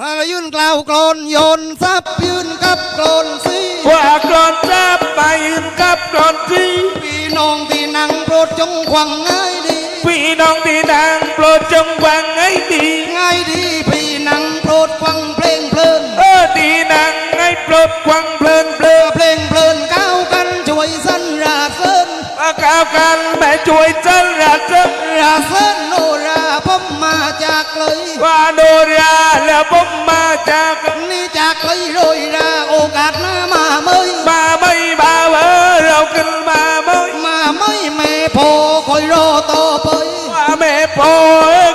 หายืนกล่าวกลอนโยนซับยืนกับกลอนสีว่ากรอนจับไปยืนกับกรอนที่พี่น้องที่นั่งโปรดจงควังง่ายดี พี่น้องที่นางโปรดจงฟังให้ดีง่ายดีพี่นั่งโปรดฟังเพลงเพลินเออดีนางให้โปรดฟังเพลินเพลินเพลงเพลินก้าวกันช่วยสั้นราเซินอาก้าวกันแม่ช่วยจันรักเจ้าราเซิน เลยว่าโนราแล้วผมมาจากนี่จากเลยโรยราโอกาสหน้ามาเมยมาไม่มาเวอเราขึ้นมาไม่มาไม่แม่พอคอยรอต่อไปว่าแม่พอ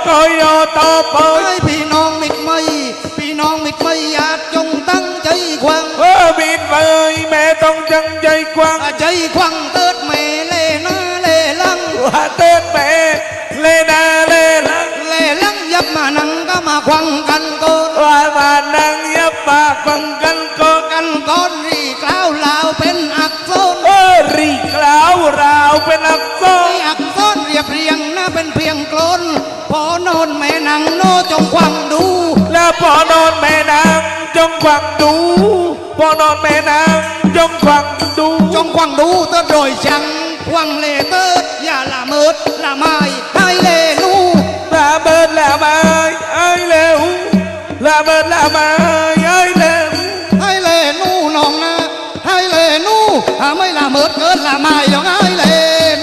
คอยรอต่อไปให้พี่น้องมิดไม่พี่น้องมิดไม่อยากจงตั้งใจควังเออบิดไปแม่ต้องจังใจกว้างใจควังเติ ควังกันก่อนว่ามานั่งยับปากฟังกันก็กันก่อนรีกล่าวลาวเป็นอักษรเออรีกล่าวราวเป็นอักษรไอ้อักษรเรียบเรียงนะเป็นเพียงกลอนพอนอนแม่นังโนจงควังดู แล้วพอนอนแม่นางจงควังดูพอนอนแม่นางจงควังดู จงควังดูเติดโดยชังควังเลเติดอย่าละเมิดละไม้ให้เลนูละเบิดละไม้ไอ้เร็ว ละเบิดละไม้ไอ้เร็วให้เลนูน้องนะให้เลนูถ้าไม่ละเมิดเกินละไม้แล้วให้เล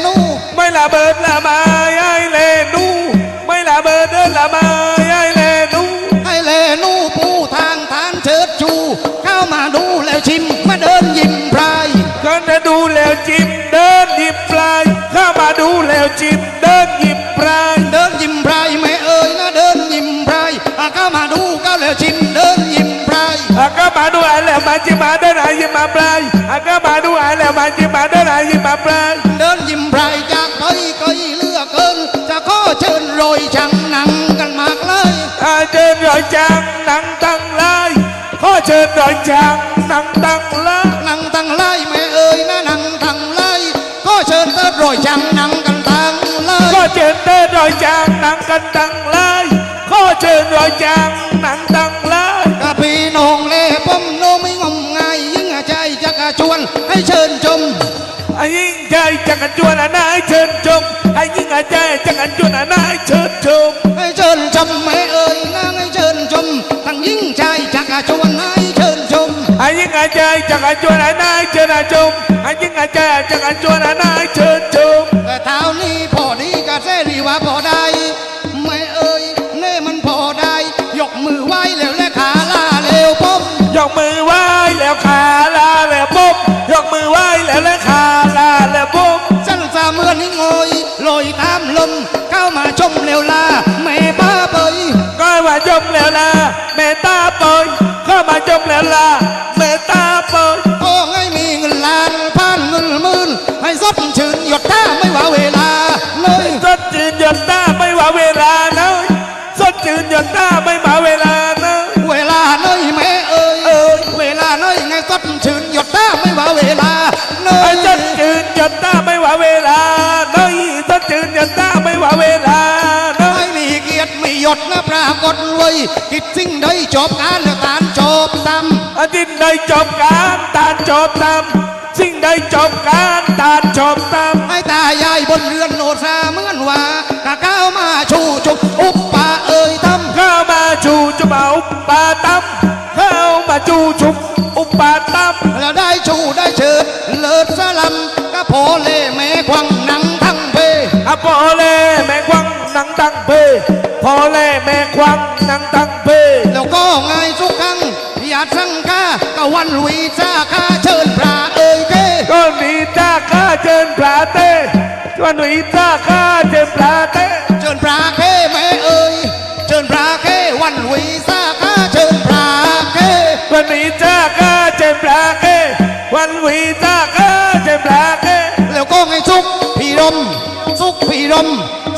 นูไม่ละเบิดละไม้ไอ้เลนูไม่ละเบิดเดินละไม้ไอ้เลนูให้เลนูปูทางทานเชิดชู เข้ามาดูแล้วชิมมาเดินยิ้มพรายก็จะดูแล้วจิ้มเดินหยิบปลายเข้ามาดูแล้วจิ้มเดิ ยิ้มมาเดินหายิ้มมาปลายอาก็มาดูอะไรมาจิ้มมาเดินหายิ้มมาปลายเดินยิ้มพรายจากไปไกลเลือกเกิน จะขอเชิญโรยช่างหนังกันมากเลยอาเชิญรอยจางหนังตั้งลายขอเชิญรอยจางหนังตั้งลายหนังตั้งไล่ไม่เอ่ยนะหนังตั้งไล่ก็เชิญเติดโรยช่างหนังกันตั้งไล่ขอเชิญเดินรอยจางหนังกันตั้งลาย ไอ้ยิ่งใจจังกันจวนอันนายเชิญชมไอ้ยิ่งใจจังกันจวนอันนายเชิญชมให้เชิญชมไม่เอ่ยนะให้เชิญชมทั้งยิ่งใจจะกระชวนให้เชิญชมไอ้ยิ่งใจจังกันจวนอันนายเชิญชมไอ้ยิ่งใจจังกันจวนอันนายเชิญชมแต่เท้านี้พอดีกะเสรีว่าพอได้ไม่เอ่ยเน่มันพอได้ ยกมือไหว้แล้วและขาลาเร็วปมยกมือไหว้แล้วขาลา มลมเข้ามาชมเร็วลาแม่ป้าเบยก็มาจมแล้วล่ะเมตตาปอยเข้ามาจมแล้วล่ะเมตตาปอยโอ้ให้มีเงินล้านพันเงินหมื่นให้สดชื่นหยดท่าไม่ว่าเวลาเลยสดจืนหยดตาไม่ว่าเวลานะสดจืนหยดตาไม่มาเวลานะเวลาเนยแม่เอ่ยเอ่ยเวลาเนยไงสดชื่น รากฏเว้ยคิดสิ่งใดจบการแล้วตานจบตำอาทิตย์ใดจบการตานจบตามสิ่งใดจบการตานจบตามให้ตายายบนเรือนโนดซาเหมือนว่ากะก้าวมาชูจุกอุปปาเอ่ยตำเข้ามาชูจะมาอุปปาตัมเข้ามาจูชุบอุปปาตัมแล้วได้ชูได้เชิดเลิศสลัมก็พอเล่แม่ควังหนังทั้งเพอะพอเล่แม่ควังหนังตังเพ พอเล่แม่ควังหนังตังเพแล้วก็ไงสุขังอย่าสังกาก็วันวีซาคาเชิญพระเอ่ยเกก็มีตาข้าเชิญปลาเต้ก็มีตาข้าเชิญปลาเต้เชิญพระเคแม่เอ่ยเชิญพระเควันวีซาคาเชิญพระเคก็มีตาข้าเชิญปลาเต้วันวีตาข้าเชิญปลาเต้แล้วก็ไงสุกพี่รมสุกพี่รม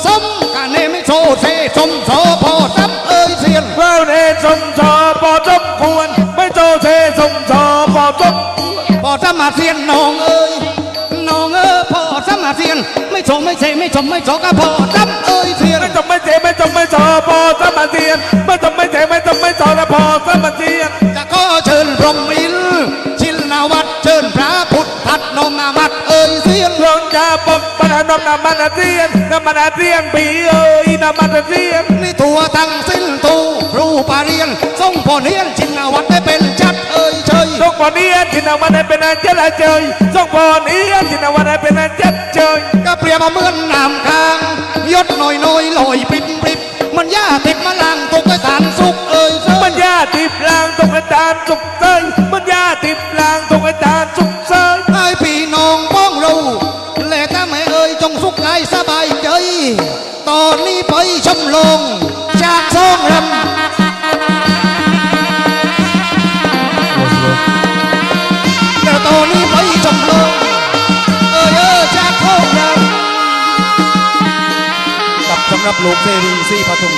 สมกันเนไม่โซเซสมโซพอซับเอ่ยเสียนเราเนสมชอพอสมควรไม่โตเทสมชอพอสมควรพอสมาเสียนน้องเอ่ยน้องเอ่ยพอสมาเสียนไม่ชมไม่เซไม่ชมไม่โซก็พอซับเอ่ยเสียนไม่จบไม่เจไม่จบไม่ชอพอสมาเทียนไม่จบไม่เจไม่จบไม่ชอแล้วพอสมเทียงจะขอเชิญพรหมอินทร์ชินนวัตรเชิญพระพุทธทัตนมนามัดเอ่ยเสียงลงจะปกป นนมนามันเทียงนมันเทียงปีเอ้ยนมันเทียงนี่ตัวทั้งสิ้นตูครูปาเรียนทรงพ่อเนียนชินนวัตรได้เป็นชัดเอ่ยเชยส่งพอนี้ที่นวันเป็นอันเจ็ดเจยส่งพอนี้ที่นวันเป็นอันเจ็ดเจยก็เปรียบมาเหมือนน้ำค้างยศหน่อยหน่อยลอยปริบปริบมันย่าติดมาลัง ลูกเซรีซี่ปทุม